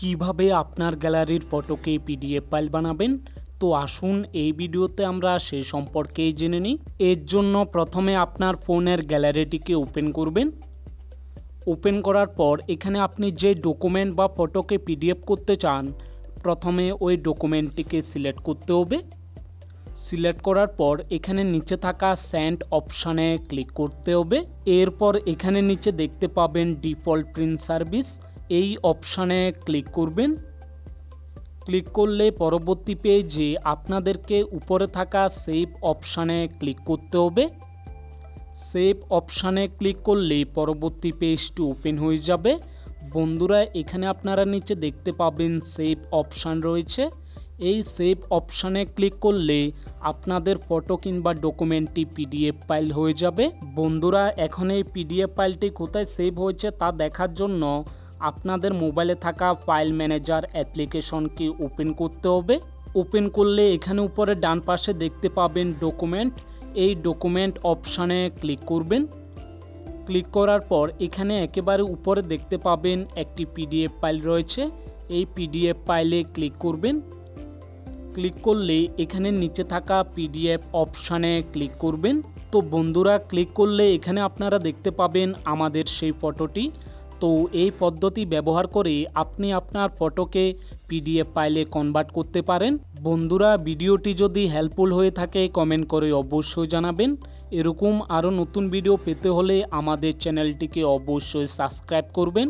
কীভাবে আপনার গ্যালারির ফটোকে পিডিএফ ফাইল বানাবেন? তো আসুন এই ভিডিওতে আমরা সে সম্পর্কে জেনে নিই। এর জন্য প্রথমে আপনার ফোনের গ্যালারিটিকে ওপেন করবেন। ওপেন করার পর এখানে আপনি যে ডকুমেন্ট বা ফটোকে পিডিএফ করতে চান, প্রথমে ওই ডকুমেন্টটিকে সিলেক্ট করতে হবে। সিলেক্ট করার পর এখানে নিচে থাকা স্যান্ড অপশানে ক্লিক করতে হবে। এরপর এখানে নিচে দেখতে পাবেন ডিফল্ট প্রিন্ট সার্ভিস। এই অপশানে ক্লিক করবেন। ক্লিক করলে পরবর্তী পেজে আপনাদেরকে উপরে থাকা সেভ অপশানে ক্লিক করতে হবে। সেভ অপশানে ক্লিক করলে পরবর্তী পেজটি ওপেন হয়ে যাবে। বন্ধুরা, এখানে আপনারা নিচে দেখতে পাবেন সেভ অপশান রয়েছে। এই সেভ অপশানে ক্লিক করলে আপনাদের ফটো কিংবা ডকুমেন্টটি পিডিএফ ফাইল হয়ে যাবে। বন্ধুরা, এখন এই পিডিএফ ফাইলটি কোথায় সেভ হয়েছে তা দেখার জন্য আপনাদের মোবাইলে থাকা ফাইল ম্যানেজার অ্যাপ্লিকেশনকে ওপেন করতে হবে। ওপেন করলে এখানে উপরে ডান পাশে দেখতে পাবেন ডকুমেন্ট। এই ডকুমেন্ট অপশানে ক্লিক করবেন। ক্লিক করার পর এখানে একেবারে উপরে দেখতে পাবেন একটি পিডিএফ ফাইল রয়েছে। এই পিডিএফ ফাইলে ক্লিক করবেন। ক্লিক করলে এখানে নিচে থাকা পিডিএফ অপশানে ক্লিক করবেন। তো বন্ধুরা, ক্লিক করলে এখানে আপনারা দেখতে পাবেন আমাদের সেই ফটোটি। তো এই পদ্ধতি ব্যবহার করে আপনি আপনার ফটোকে পিডিএফ ফাইলে কনভার্ট করতে পারেন। বন্ধুরা, ভিডিওটি যদি হেল্পফুল হয়ে থাকে কমেন্ট করে অবশ্যই জানাবেন। এরকম আরও নতুন ভিডিও পেতে হলে আমাদের চ্যানেলটিকে অবশ্যই সাবস্ক্রাইব করবেন।